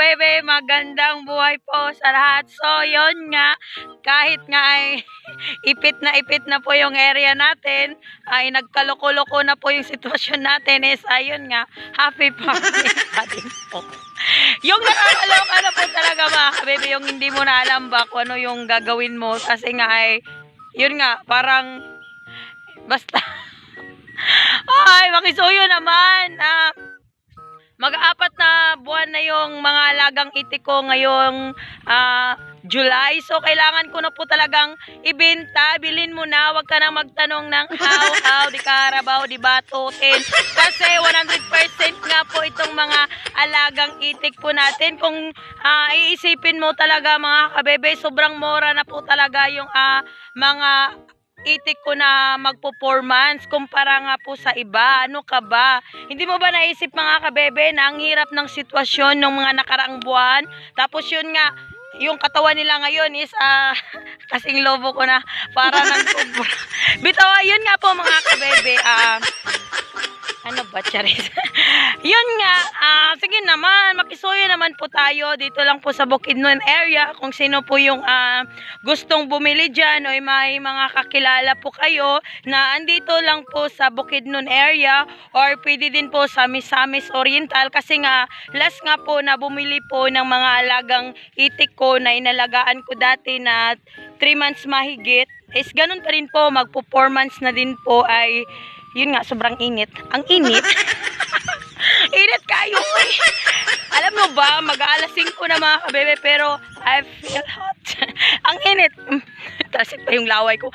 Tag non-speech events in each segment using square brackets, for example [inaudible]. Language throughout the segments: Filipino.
kabebe, magandang buhay po sa lahat. So, yon nga, kahit nga ay [laughs] ipit na ipit na po yung area natin, ay nagkaloko-loko na po yung sitwasyon natin is, ayun nga, happy [laughs] family pa din po. Yung nakakaloka na po talaga mga kabebe, yung hindi mo na alam ba kung ano yung gagawin mo kasi nga ay, yun nga, parang, basta, [laughs] ay, makisuyo naman, ah, Mag-apat na buwan na yung mga alagang itik ko ngayong ah, July. So, kailangan ko na po talagang ibenta. Bilin mo na. Huwag ka na magtanong ng how, how, di karabaw, di batutin. Kasi 100% nga po itong mga alagang itik po natin. Kung ah, iisipin mo talaga mga kabebe, sobrang mura na po talaga yung ah, mga itik ko na magpo-performance kumpara nga po sa iba. Ano ka ba? Hindi mo ba naisip mga kabebe na ang hirap ng sitwasyon ng mga nakaraang buwan? Tapos yun nga, yung katawan nila ngayon is ah [laughs] kasing lobo ko na para ng kubra. [laughs] Bitaw, yun nga po mga kabebe. Ah, ano ba, Charis? [laughs] yun nga, ah, sige naman, makisuyo naman po tayo dito lang po sa Bukidnon area. Kung sino po yung ah, gustong bumili dyan o may mga kakilala po kayo na andito lang po sa Bukidnon area or pwede din po sa Misamis Oriental kasi nga last nga po na bumili po ng mga alagang itik ko na inalagaan ko dati na 3 months mahigit is ganun pa rin po magpo-performance na din po ay yun nga sobrang init. Ang init. [laughs] Init kayo. Eh. alam mo ba mag-aalas 5 na mga kabebe pero I feel hot. [laughs] Ang init Tasik pa yung laway ko.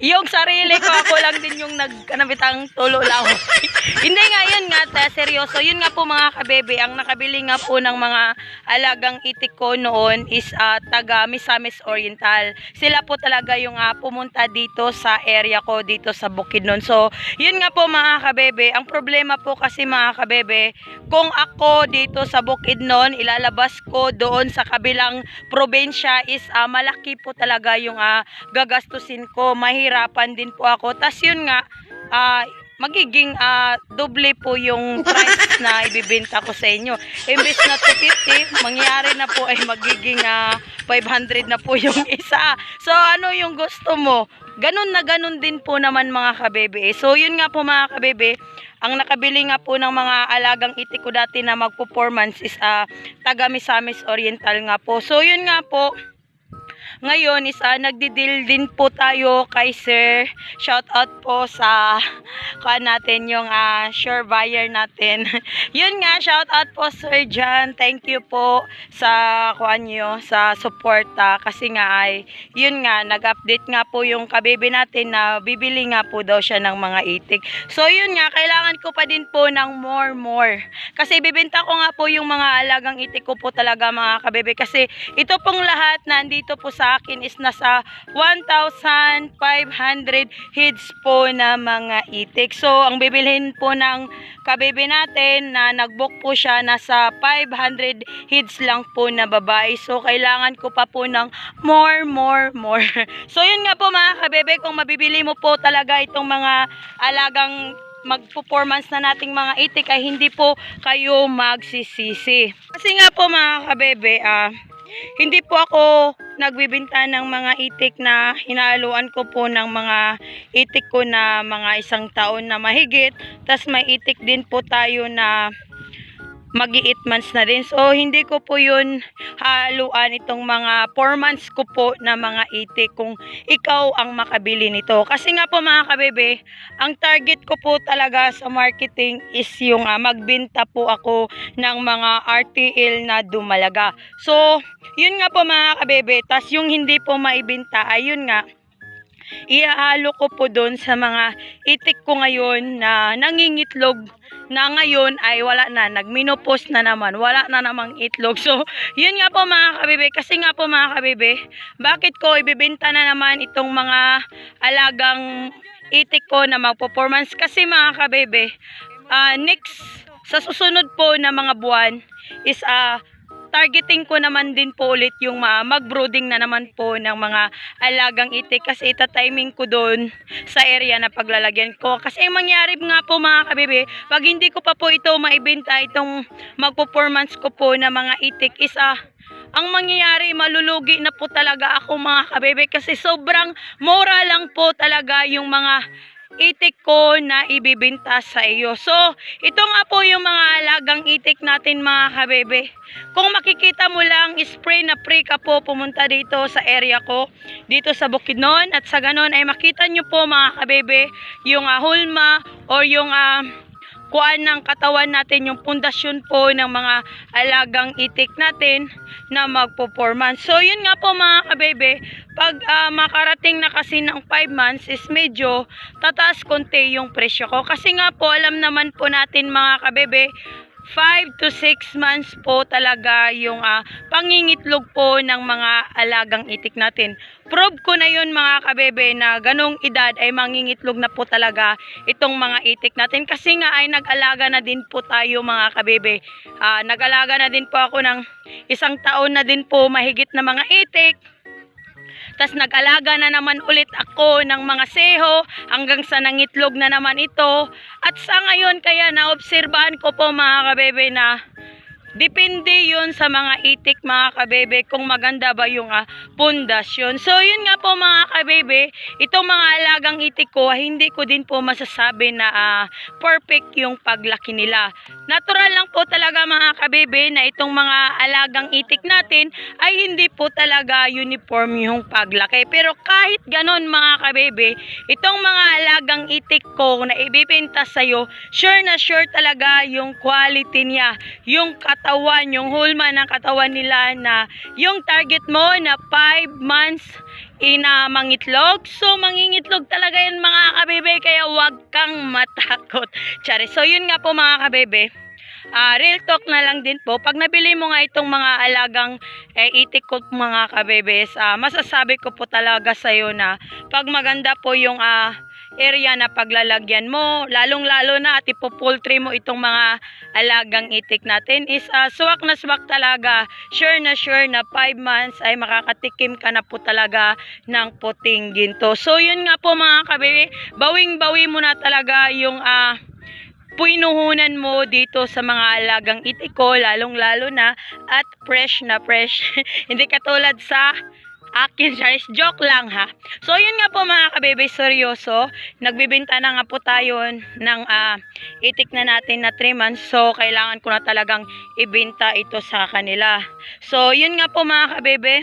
Yung sarili ko, ako lang din yung nagkanabitang tulo laway. [laughs] Hindi nga, yun nga, ta, seryoso. Yun nga po mga kabebe, ang nakabili nga po ng mga alagang itik ko noon is ah, taga Misamis Oriental. Sila po talaga yung ah, pumunta dito sa area ko, dito sa Bukidnon. So, yun nga po mga kabebe, ang problema po kasi mga kabebe, kung ako dito sa Bukidnon, ilalabas ko doon sa kabilang probinsya is ah, malaki po talaga yung ah, gagastusin ko. Mahirapan din po ako. Tas yun nga, ah, magiging ah, doble po yung price na [laughs] ibibenta ko sa inyo. Imbes na 250, mangyari na po ay magiging ah, 500 na po yung [laughs] isa. So ano yung gusto mo? Ganun na ganun din po naman mga kabebe. So yun nga po mga kabebe, ang nakabili nga po ng mga alagang itik ko dati na magpo-performance is ah, taga Misamis Oriental nga po. So yun nga po, ngayon is ah, nagdi-deal din po tayo kay Sir. Shout out po sa [laughs] kuha natin yung ah, sure buyer natin. [laughs] Yun nga, shout out po Sir John. Thank you po sa kuha nyo, sa suporta. kasi nga ay, yun nga, nag-update nga po yung kabibi natin na bibili nga po daw siya ng mga itik. So yun nga, kailangan ko pa din po ng more more. Kasi bibenta ko nga po yung mga alagang itik ko po talaga mga kabibi. Kasi ito pong lahat na andito po sa akin is nasa 1,500 heads po na mga itik. So, ang bibilhin po ng kabibi natin na nagbook po siya nasa 500 heads lang po na babae. So, kailangan ko pa po ng more, more, more. [laughs] So, yun nga po mga kabibi, kung mabibili mo po talaga itong mga alagang mag-performance na nating mga itik ay hindi po kayo magsisisi. Kasi nga po mga kabebe, ah, hindi po ako nagbibenta ng mga itik na hinaluan ko po ng mga itik ko na mga isang taon na mahigit. Tapos may itik din po tayo na magi 8 months na din. So, hindi ko po yun haluan itong mga 4 months ko po na mga itik kung ikaw ang makabili nito. Kasi nga po mga kabebe, ang target ko po talaga sa marketing is yung ah, magbenta po ako ng mga RTL na dumalaga. So, yun nga po mga kabebe, tas yung hindi po maibenta, ayun nga, iahalo ko po doon sa mga itik ko ngayon na nangingitlog na ngayon ay wala na, nagminopos na naman, wala na namang itlog. So, yun nga po mga kabibe, kasi nga po mga kabibe, bakit ko ibibenta na naman itong mga alagang itik ko na mag-performance? Kasi mga kabibe, ah, next, sa susunod po na mga buwan is ah, targeting ko naman din po ulit yung ma- mag-brooding na naman po ng mga alagang itik kasi ita-timing ko doon sa area na paglalagyan ko. Kasi ang mangyari nga po mga kabibi, pag hindi ko pa po ito maibenta itong magpo-performance ko po na mga itik isa ang mangyayari malulugi na po talaga ako mga kabebe kasi sobrang mura lang po talaga yung mga itik ko na ibibenta sa iyo. So, ito nga po yung mga alagang itik natin mga kabebe. Kung makikita mo lang, spray na pre ka po pumunta dito sa area ko, dito sa Bukidnon. At sa ganon ay makita nyo po mga kabebe, yung ah, hulma or yung ah, kuan ng katawan natin yung pundasyon po ng mga alagang itik natin na magpo-performance. So yun nga po mga kabebe, pag ah, makarating na kasi ng 5 months is medyo tataas konti yung presyo ko. Kasi nga po alam naman po natin mga kabebe, 5 to 6 months po talaga yung ah, pangingitlog po ng mga alagang itik natin. Prove ko na yun mga kabebe na ganong edad ay mangingitlog na po talaga itong mga itik natin. Kasi nga ay nag-alaga na din po tayo mga kabebe. Ah, nag-alaga na din po ako ng isang taon na din po mahigit na mga itik. Tapos nag-alaga na naman ulit ako ng mga seho hanggang sa nangitlog na naman ito. At sa ngayon kaya naobserbahan ko po mga kabebe na depende yun sa mga itik mga kabebe kung maganda ba yung ah, pundasyon. So yun nga po mga kabebe, itong mga alagang itik ko, hindi ko din po masasabi na ah, perfect yung paglaki nila. Natural lang po talaga mga kabebe na itong mga alagang itik natin ay hindi po talaga uniform yung paglaki. Pero kahit ganon mga kabebe, itong mga alagang itik ko na ibibenta sa'yo, sure na sure talaga yung quality niya, yung katawan, yung hulma ng katawan nila na yung target mo na 5 months ina mangitlog. So, mangingitlog talaga yan mga kabebe, kaya huwag kang [laughs] matakot. Tsare. So, yun nga po mga kabebe. Ah, real talk na lang din po. Pag nabili mo nga itong mga alagang eh, itik ko mga kabebes, ah, masasabi ko po talaga sa'yo na pag maganda po yung ah, area na paglalagyan mo, lalong-lalo na at ipopoultry mo itong mga alagang itik natin is ah, swak na swak talaga. Sure na sure na 5 months ay makakatikim ka na po talaga ng puting ginto. So yun nga po mga kabebe, bawing-bawi mo na talaga yung ah, pinuhunan mo dito sa mga alagang itiko, lalong-lalo na at fresh na fresh. [laughs] Hindi katulad sa akin, Charis. Joke lang ha. So, yun nga po mga kabebe, seryoso. Nagbibenta na nga po tayo ng ah, itik na natin na 3 months. So, kailangan ko na talagang ibenta ito sa kanila. So, yun nga po mga kabebe.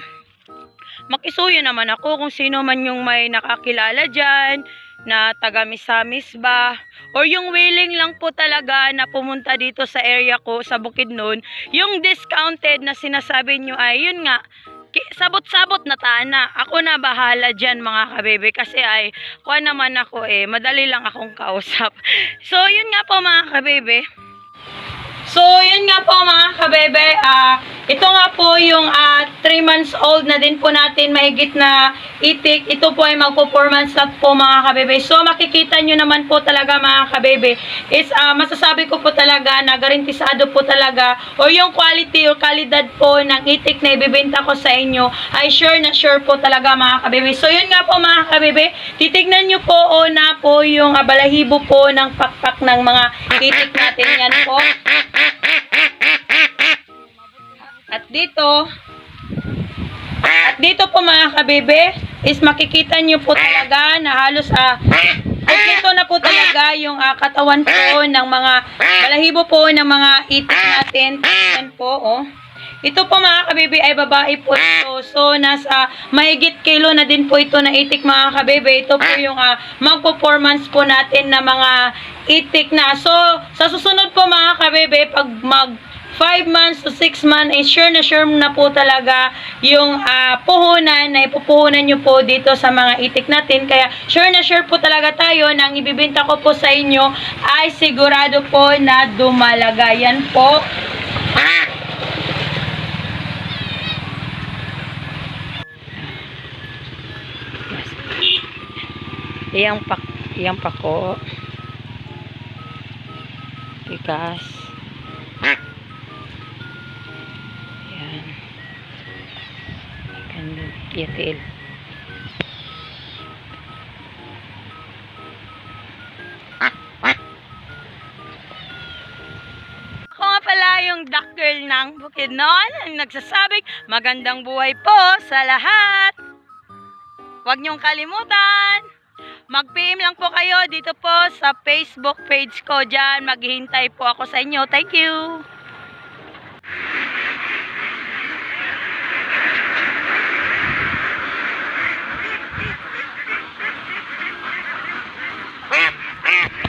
Makisuyo naman ako kung sino man yung may nakakilala dyan na taga Misamis ba or yung willing lang po talaga na pumunta dito sa area ko sa Bukidnon yung discounted na sinasabi nyo ay yun nga sabot-sabot na tana. Ako na bahala dyan mga kabebe kasi ay kuha naman ako eh. Madali lang akong kausap. [laughs] So yun nga po mga kabebe. So, yun nga po mga kabebe, ah ito nga po yung 3 months old na din po natin mahigit na itik. Ito po ay magpo 4 months po mga kabebe. So, makikita nyo naman po talaga mga kabebe is ah, masasabi ko po talaga na garantisado po talaga o yung quality o kalidad po ng itik na ibibenta ko sa inyo ay sure na sure po talaga mga kabebe. So, yun nga po mga kabebe, titignan nyo po o na po yung ah, balahibo po ng pakpak ng mga itik natin yan po. At dito, at dito po mga kabebe, is makikita nyo po talaga na halos ah, kompleto na po talaga yung ah, katawan po ng mga balahibo po ng mga itik natin. Yan po, oh. Ito po mga kabebe ay babae po ito. So, nasa mahigit kilo na din po ito na itik mga kabebe. Ito po yung ah, mag-performance po natin na mga itik na. So, sa susunod po mga kabebe, pag mag 5 months to 6 months, eh, sure na sure na po talaga yung ah, puhunan na ipupuhunan nyo po dito sa mga itik natin. Kaya sure na sure po talaga tayo na ang ibibenta ko po sa inyo ay sigurado po na dumalaga. Po. Iyang pak, iyang pako. Tikas. Yatil. Ako nga pala yung duck girl ng Bukidnon ang nagsasabing magandang buhay po sa lahat. Huwag niyong kalimutan. Mag-PM lang po kayo dito po sa Facebook page ko dyan. Maghihintay po ako sa inyo. Thank you. Ha ha!